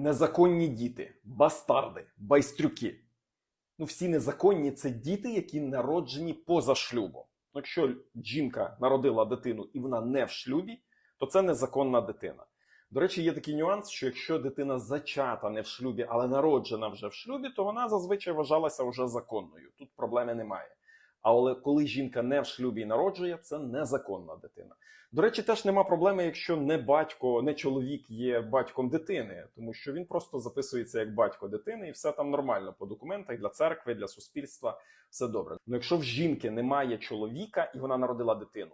Незаконні діти, бастарди, байстрюки. Ну, всі незаконні це діти, які народжені поза шлюбом. Ну, Якщо жінка народила дитину і вона не в шлюбі, то це незаконна дитина. До речі, є такий нюанс, що якщо дитина зачата не в шлюбі, але народжена вже в шлюбі, то вона зазвичай вважалася вже законною. Тут проблеми немає. Але коли жінка не в шлюбі і народжує, це незаконна дитина. До речі, теж нема проблеми, якщо не батько, не чоловік є батьком дитини, тому що він просто записується як батько дитини, і все там нормально по документах для церкви, для суспільства, все добре. Ну якщо в жінки немає чоловіка і вона народила дитину,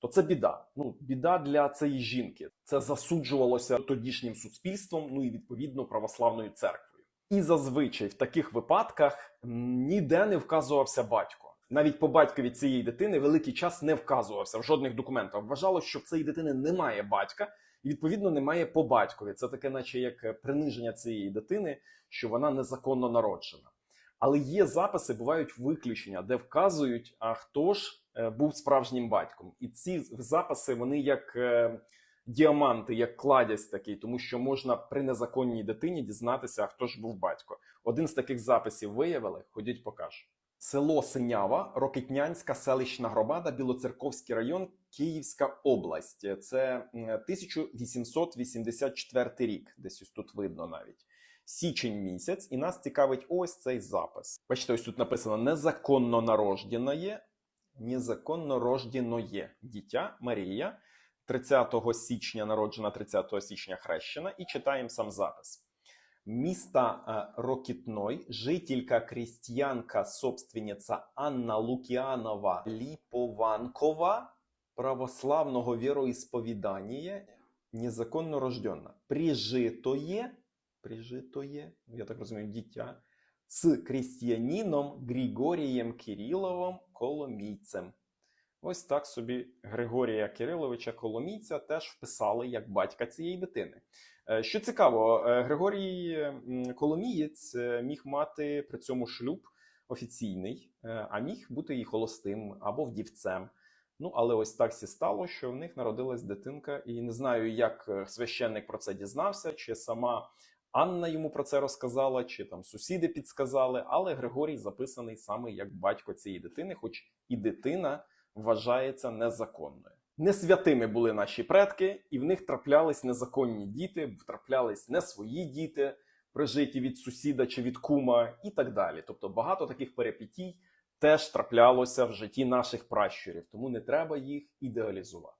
то це біда. Ну, біда для цієї жінки. Це засуджувалося тодішнім суспільством, ну і відповідно православною церквою. І зазвичай в таких випадках ніде не вказувався батько. Навіть по батькові цієї дитини великий час не вказувався в жодних документах. Вважалось, що в цієї дитини немає батька, і відповідно немає по батькові. Це таке, наче як е, приниження цієї дитини, що вона незаконно народжена. Але є записи, бувають виключення, де вказують, а хто ж е, був справжнім батьком. І ці записи вони як е, діаманти, як кладязь такий, тому що можна при незаконній дитині дізнатися, а хто ж був батько. Один з таких записів виявили. Ходіть, покажу. Село Синява, Рокитнянська селищна громада, Білоцерковський район, Київська область. Це 1884 рік. Десь ось тут видно навіть. Січень місяць, і нас цікавить ось цей запис. Бачите, ось тут написано незаконно народжене, незаконно рожденоє дитя Марія, 30 січня народжена, 30 січня хрещена, і читаємо сам запис. Міста е, Рокітной, жителька крестьянка, собственниця Анна Лукіанова Ліпованкова, православного віроісповідання, незаконно рождена. Прижитоє, прижитоє, я так розумію, дитя, з крістіаніном Григорієм Кириловим Коломійцем. Ось так собі Григорія Кириловича Коломійця теж вписали як батька цієї дитини. Е, Що цікаво, е, Григорій Коломієць е, міг мати при цьому шлюб офіційний, а міг бути і холостим або вдівцем. Ну, але ось так сі стало, що в них народилась дитинка, і не знаю, як священник про це дізнався, чи сама Анна йому про це розказала, чи там сусіди підсказали. Але Григорій записаний саме як батько цієї дитини, хоч і дитина вважається незаконною. Не святими були наші предки, і в них траплялись незаконні діти, траплялись не свої діти, прижиті від сусіда чи від кума, і так далі. Тобто багато таких перепітій теж траплялося в житті наших пращурів, тому не треба їх ідеалізувати.